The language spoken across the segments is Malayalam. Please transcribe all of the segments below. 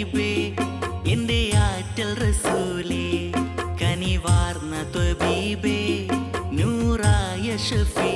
ഹബീബേ എന്റെ ആറ്റൽ റസൂലേ കനിവാർന്ന ത്വബീബേ നൂറായ ഷഫീ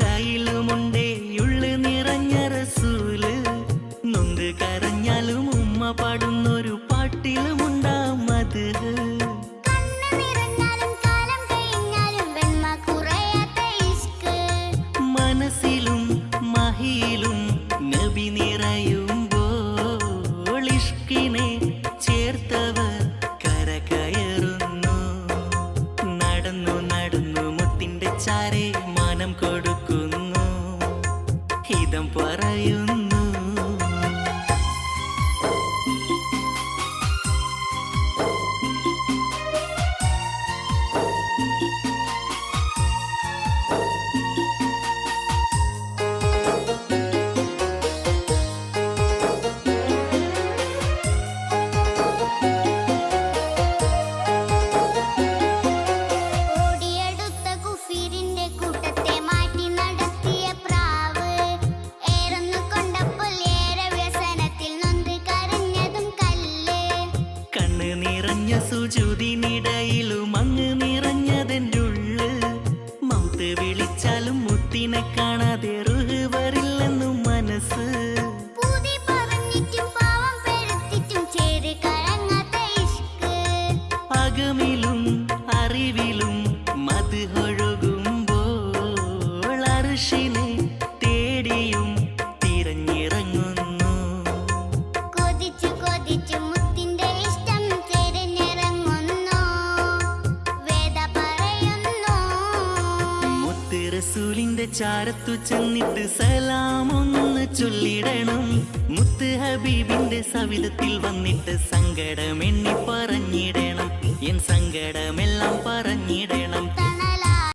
കയ്യിലുമുണ്ട് മനം കൊടുക്കുന്നു. ഹിതം പറയുന്നു. നിറഞ്ഞ സുജുതിനിടയിലും അങ്ങ് നിറഞ്ഞതെന്റെ ഉള്ള് മൗത്ത് വിളിച്ചാലും മുത്തിനെ കാണാതെ റുഹ് വരില്ലെന്നും മനസ്സ്. ചാരത്തു ചെന്നിട്ട് സലാമൊന്ന് ചൊല്ലിടണം. മുത്ത് ഹബീബിന്റെ സവിധത്തിൽ വന്നിട്ട് സങ്കടം എണ്ണി പറഞ്ഞിടണം. എൻ സങ്കടമെല്ലാം പറ